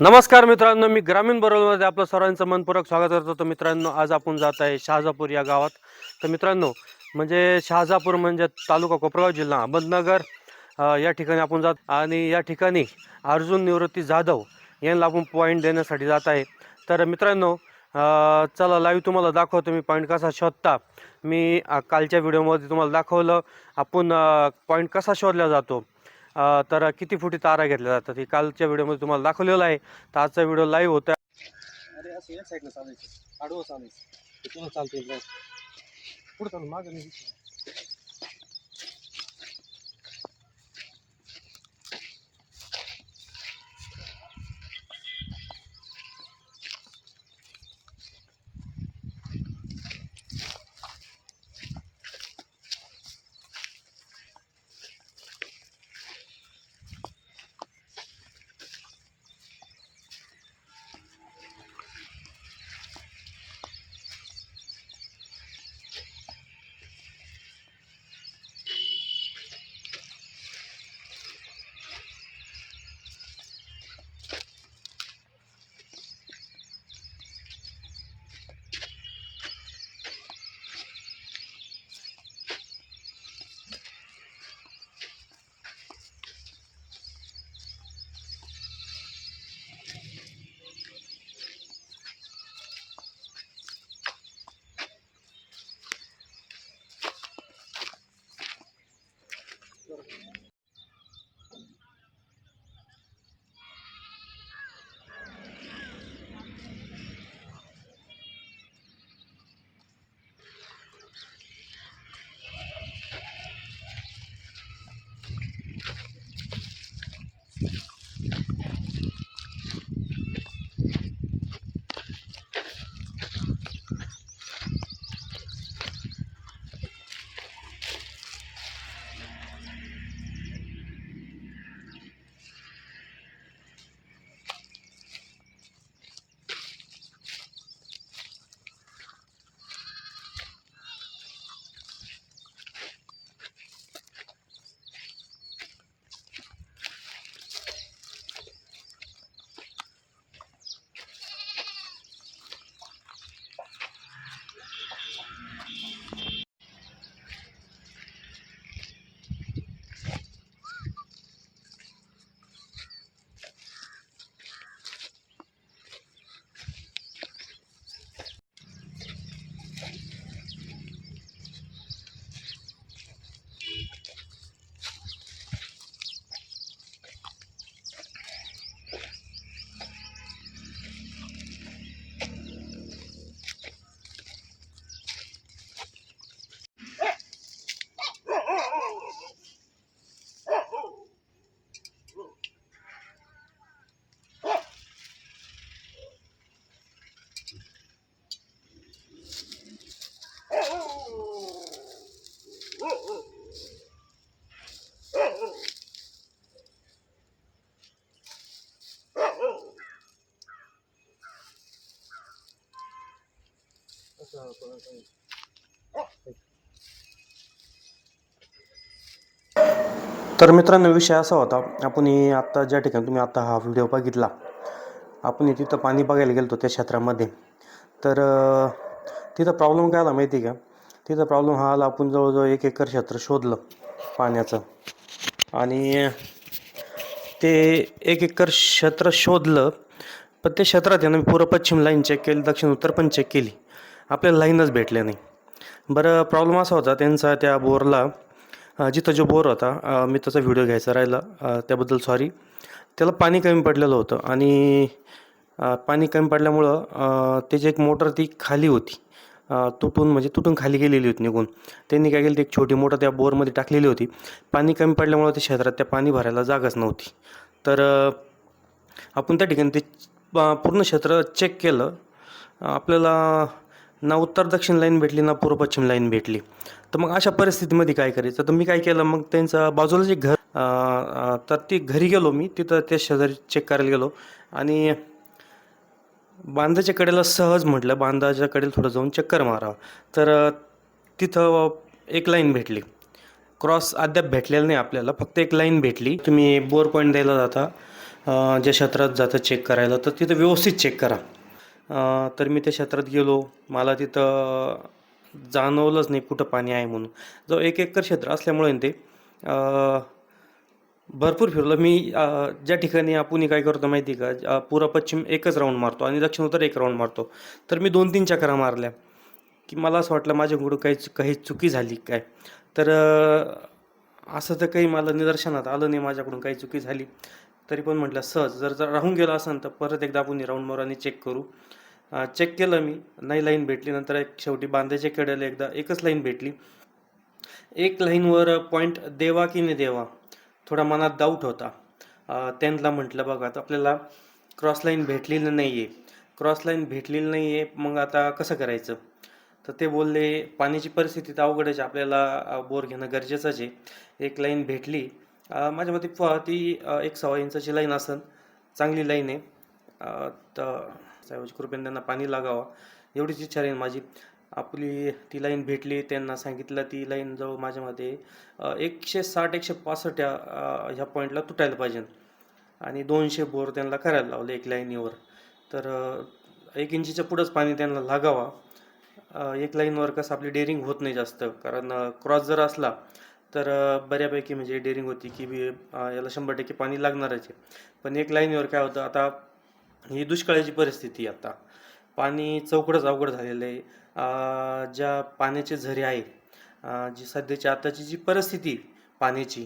नमस्कार मित्रांनो मी ग्रामीण बरोबरमध्ये आपलं सर्वांचं मनपूर्वक स्वागत करतो. तर मित्रांनो आज आपण जात आहे शहाजापूर या गावात. तर मित्रांनो म्हणजे शहाजापूर म्हणजे तालुका कोपरगाव जिल्हा अहमदनगर या ठिकाणी आपण जात आणि या ठिकाणी अर्जुन निवृत्ती जाधव यांना आपण पॉईंट देण्यासाठी जात आहे. तर मित्रांनो चला लाईव्ह तुम्हाला दाखवतो मी पॉईंट कसा शोधता. मी कालच्या व्हिडिओमध्ये तुम्हाला दाखवलं आपण पॉईंट कसा शोधला जातो. तर किती फुटी तारा घेतल्या जातात हे कालच्या व्हिडिओमध्ये तुम्हाला दाखवलेलं आहे. तर आजचा व्हिडिओ लाईव्ह होता अरे असं या साईडला चालायचं. आडवं चालायचं. तुला चालते पुढे चालू मागे नाही. तर मित्रांनो विषय असा होता आपण आत्ता ज्या ठिकाणी तुम्ही आत्ता हा व्हिडिओ बघितला आपण तिथं पाणी बघायला गेलो त्या क्षेत्रामध्ये. तर तिथं प्रॉब्लेम काय आला माहिती आहे का? तिथं प्रॉब्लेम हा आला आपण जवळजवळ एक एकर क्षेत्र शोधलं पाण्याचं. आणि ते एक एकर क्षेत्र शोधलं पण त्या क्षेत्रात आहे ना मी पूर्व पश्चिम लाईन चेक केली दक्षिण उत्तर पण चेक केली. आपल्याला लाईनच भेटल्या नाही. बरं प्रॉब्लेम असा होता त्यांचा त्या बोरला जिथं जो बोर होता मी त्याचा व्हिडिओ घ्यायचा राहिला त्याबद्दल सॉरी त्याला पाणी कमी पडलेलं होतं आणि पाणी कमी पडल्यामुळं त्याची एक मोटर ती खाली होती तुटून म्हणजे तुटून खाली गेलेली होती निघून. त्यांनी काय केलं ते एक छोटी मोटर त्या बोरमध्ये टाकलेली होती. पाणी कमी पडल्यामुळं त्या क्षेत्रात त्या पाणी भरायला जागाच नव्हती. तर आपण त्या ठिकाणी ते पूर्ण क्षेत्र चेक केलं. आपल्याला ना उत्तर दक्षिण लाईन भेटली ना पूर्व पश्चिम लाईन भेटली. तर मग अशा परिस्थितीमध्ये काय करायचं? तर मी काय केलं मग त्यांचं बाजूला जे घर तर ती घरी गेलो मी तिथं त्या शेजारी चेक करायला गेलो आणि बांधाच्या कडेला सहज म्हटलं बांधाच्या कडेला थोडं जाऊन चक्कर मारावं. तर तिथं एक लाईन भेटली. क्रॉस अद्याप भेटलेला नाही आपल्याला फक्त एक लाईन भेटली. तुम्ही बोर पॉईंट द्यायला जाता ज्या क्षेत्रात जातं चेक करायला तर तिथं व्यवस्थित चेक करा. तर मी त्या क्षेत्रात गेलो. मला तिथं जाणवलंच नाही कुठं पाणी आहे म्हणून. जो एक एकर क्षेत्र असल्यामुळे ते भरपूर फिरलो. मी ज्या ठिकाणी आपण काय करतो माहिती आहे का? पुरा पूर्व पश्चिम एकच राऊंड मारतो आणि दक्षिण उत्तर एक राऊंड मारतो. तर मी दोन तीन चक्रा मारल्या. की मला असं वाटलं माझ्याकडून काही काही चुकी झाली काय? तर असं तर काही मला निदर्शनात आलं नाही माझ्याकडून काही चुकी झाली. तरी पण म्हटलं सहज जर जर राहून गेलो असेल तर परत एकदा आपण राऊंड मारू आणि चेक करू. चेक केलं मी. नाही लाईन भेटली. नंतर एक शेवटी बांधायच्या कडेला एकदा एकच लाईन भेटली. एक लाईनवर पॉईंट देवा की नाही देवा? थोडा मनात डाऊट होता. त्यांना म्हटलं बघा आता आपल्याला क्रॉस लाईन भेटलेली नाही आहे क्रॉस लाईन भेटलेली नाही आहे मग आता कसं करायचं? तर ते बोलले पाण्याची परिस्थिती तर अवघडच आहे आपल्याला बोर घेणं गरजेचंच आहे. एक लाईन भेटली. माझ्या मते ती एक सव्वा इंचाची लाईन असेल चांगली लाईन आहे. तर त्याऐवजी म्हणजे कृपेने त्यांना पाणी लागावं. एवढीच इच्छा राहील माझी. आपली ती लाईन भेटली त्यांना सांगितलं ती लाईन जवळ माझ्यामध्ये एकशे साठ एकशे पासष्ट या ह्या पॉईंटला तुटायला पाहिजे. आणि दोनशे बोर त्यांना करायला लावले एक लाईनीवर. तर एक इंचीच्या पुढंच पाणी त्यांना लागावा. एक लाईनवर कसं आपली डेअरिंग होत नाही जास्त. कारण क्रॉस जर असला तर बऱ्यापैकी म्हणजे डेअरिंग होती की बी याला शंभर टक्के पाणी लागणारच आहे. पण एक लाईनीवर काय होतं आता ही दुष्काळाची परिस्थिती आता. पाणी चौकडंच अवघड झालेलं आहे. ज्या पाण्याचे झरे आहे जी सध्याची आताची जी परिस्थिती पाण्याची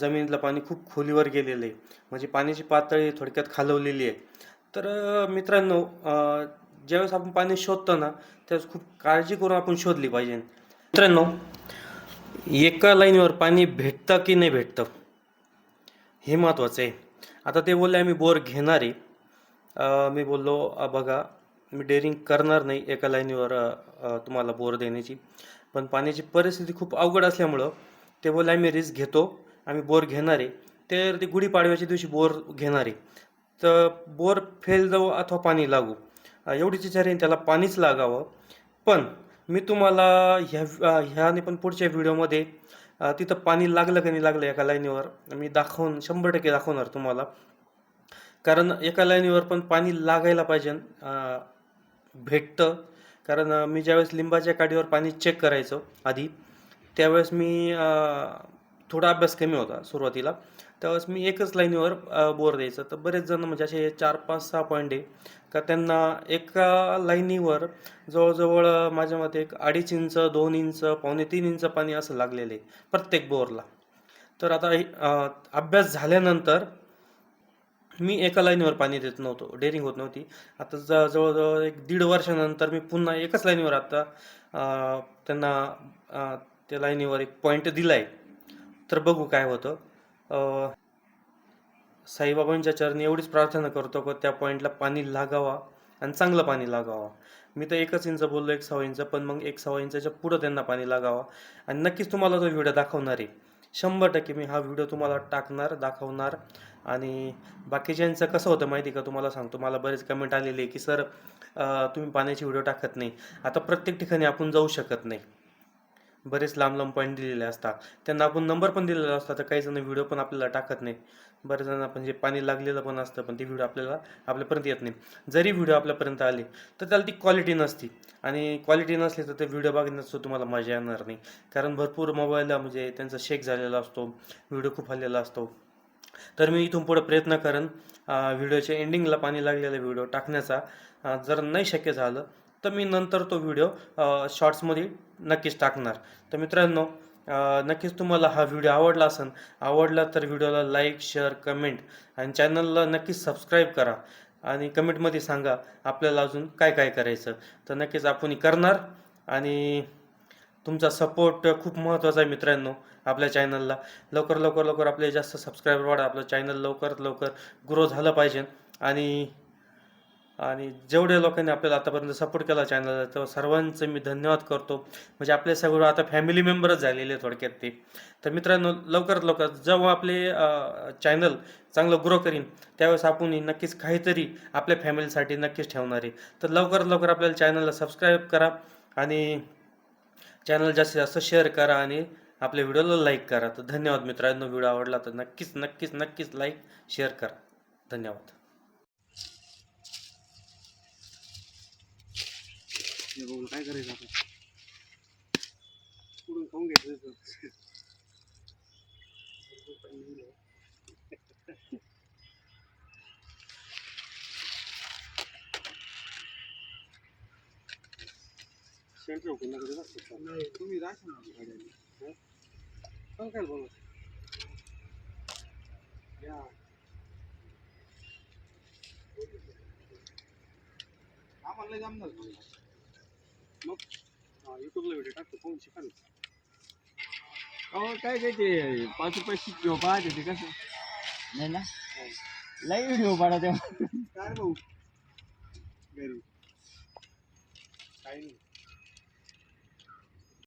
जमिनीतलं पाणी खूप खोलीवर गेलेलं आहे. म्हणजे पाण्याची पातळी थोडक्यात खालवलेली आहे. तर मित्रांनो ज्यावेळेस आपण पाणी शोधतो ना त्यावेळेस खूप काळजी करून आपण शोधली पाहिजे. मित्रांनो एका लाईनीवर पाणी भेटतं की नाही भेटतं हे महत्त्वाचं आहे. आता ते बोलले आम्ही बोर घेणार आहे. मी बोललो बघा मी डेअरिंग करणार नाही एका लाईनीवर तुम्हाला बोर देण्याची. पण पाण्याची परिस्थिती खूप अवघड असल्यामुळं ते बोलले आम्ही रिस्क घेतो आम्ही बोर घेणार आहे. तर ते गुढीपाडव्याच्या दिवशी बोर घेणार आहे. तर बोर फेल जाऊ अथवा पाणी लागू एवढीच इच्छा राहील त्याला पाणीच लागावं. पण मी तुम्हाला ह्या ह्याने पण पुढच्या व्हिडिओमध्ये तिथं पाणी लागलं का नाही लागलं एका लाईनीवर मी दाखवून शंभर टक्के दाखवणार तुम्हाला. कारण एका लाईनीवर पण पाणी लागायला पाहिजे भेटतं. कारण मी ज्यावेळेस लिंबाच्या काडीवर पाणी चेक करायचो आधी त्यावेळेस मी थोडा अभ्यास कमी होता सुरुवातीला. त्यावेळेस मी एकच लाईनीवर बोर द्यायचं. तर बरेच जण म्हणजे असे चार पाच सहा पॉईंट आहे. का त्यांना एका लाईनीवर जवळजवळ माझ्या मते एक अडीच इंच दोन इंच पावणे तीन इंच पाणी असं लागलेलं आहे प्रत्येक बोरला. तर आता अभ्यास झाल्यानंतर मी एका लाईनीवर पाणी देत नव्हतो डेअरिंग होत नव्हती. आता ज जवळजवळ एक दीड वर्षानंतर मी पुन्हा एकच लाईनीवर आता त्यांना त्या लाईनीवर एक पॉईंट दिला आहे तर बघू काय होतं. साईबाबांच्या चरणी एवढीच प्रार्थना करतो की त्या पॉईंटला पाणी लागावा आणि चांगलं पाणी लागावा. मी तर एकच इंच बोललो एक सव्वा इंच पण मग एक सव्वा इंचाच्या पुढं त्यांना पाणी लागावा. आणि नक्कीच तुम्हाला तो व्हिडिओ दाखवणार आहे. शंभर टक्के मी हा व्हिडिओ तुम्हाला टाकणार दाखवणार. आणि बाकीच्यांचं कसं होतं माहिती आहे का तुम्हाला सांगतो. मला बरेच कमेंट आलेले की सर तुम्ही पाण्याचे व्हिडिओ टाकत नाही. आता प्रत्येक ठिकाणी आपण जाऊ शकत नाही. बरेच लांब लांब पॉईंट दिलेले असतात. त्यांना आपण नंबर पण दिलेला असतात तर काही जण व्हिडिओ पण आपल्याला टाकत नाही. बरेच जण आपण जे पाणी लागलेलं पण असतं पण ती व्हिडिओ आपल्याला आपल्यापर्यंत येत नाही. जरी व्हिडिओ आपल्यापर्यंत आले तर त्याला ती क्वालिटी नसती. आणि क्वालिटी नसली तर ते व्हिडिओ बघण्याचं तुम्हाला मजा येणार नाही. कारण भरपूर मोबाईल म्हणजे त्यांचा शेक झालेला असतो व्हिडिओ खूप हल्लेला असतो. तर मी इथून पुढे प्रयत्न करेन व्हिडिओच्या एंडिंगला पाणी लागलेला व्हिडिओ टाकण्याचा. जर नाही शक्य झालं तर मी नंतर तो व्हिडिओ शॉर्ट्समध्ये नक्कीच टाकणार. तर मित्रांनो नक्कीच तुम्हाला हा व्हिडिओ आवडला असेल आवडला तर व्हिडिओला लाईक शेअर कमेंट आणि चॅनलला नक्कीच सबस्क्राईब करा आणि कमेंटमध्ये सांगा आपल्याला अजून काय काय करायचं. तर नक्कीच आपण करणार आणि तुमचा सपोर्ट खूप महत्त्वाचा आहे मित्रांनो आपल्या चॅनलला लवकर लवकर लवकर आपले जास्त सबस्क्रायबर वाढा. आपलं चॅनल लवकरात लवकर ग्रो झालं पाहिजे आणि आणि जेवढ्या लोकांनी आपल्याला आतापर्यंत सपोर्ट केला चॅनलला तर सर्वांचं मी धन्यवाद करतो. म्हणजे आपले सगळं आता फॅमिली मेंबरच झालेले थोडक्यात ते. तर मित्रांनो लवकरात लवकर जेव्हा आपले चॅनल चांगलं ग्रो करीन त्यावेळेस आपण नक्कीच काहीतरी आपल्या फॅमिलीसाठी नक्कीच ठेवणार आहे. तर लवकरात लवकर आपल्याला चॅनलला सबस्क्राईब करा आणि चॅनल जास्तीत जास्त शेअर करा आणि आपल्या व्हिडिओला लाईक करा. तर धन्यवाद मित्रांनो व्हिडिओ आवडला तर नक्कीच नक्कीच नक्कीच लाईक शेअर करा. धन्यवाद. हे बघून काय करायचं आता? पुढून खाऊन घ्यायचं नका देऊ नाही तुम्ही राहशाल ना गाड्याने. सांग काय बोला या. आम्हाला जाम झालं मग हा युट्यूबला व्हिडिओ टाकतो पाहून शिकाल अहो काय काय ते पाच रुपये शिकलो पाहते ते कसं नाही ना लई व्हिडिओ पाडा तेव्हा काय रे भाऊ घरी काही नाही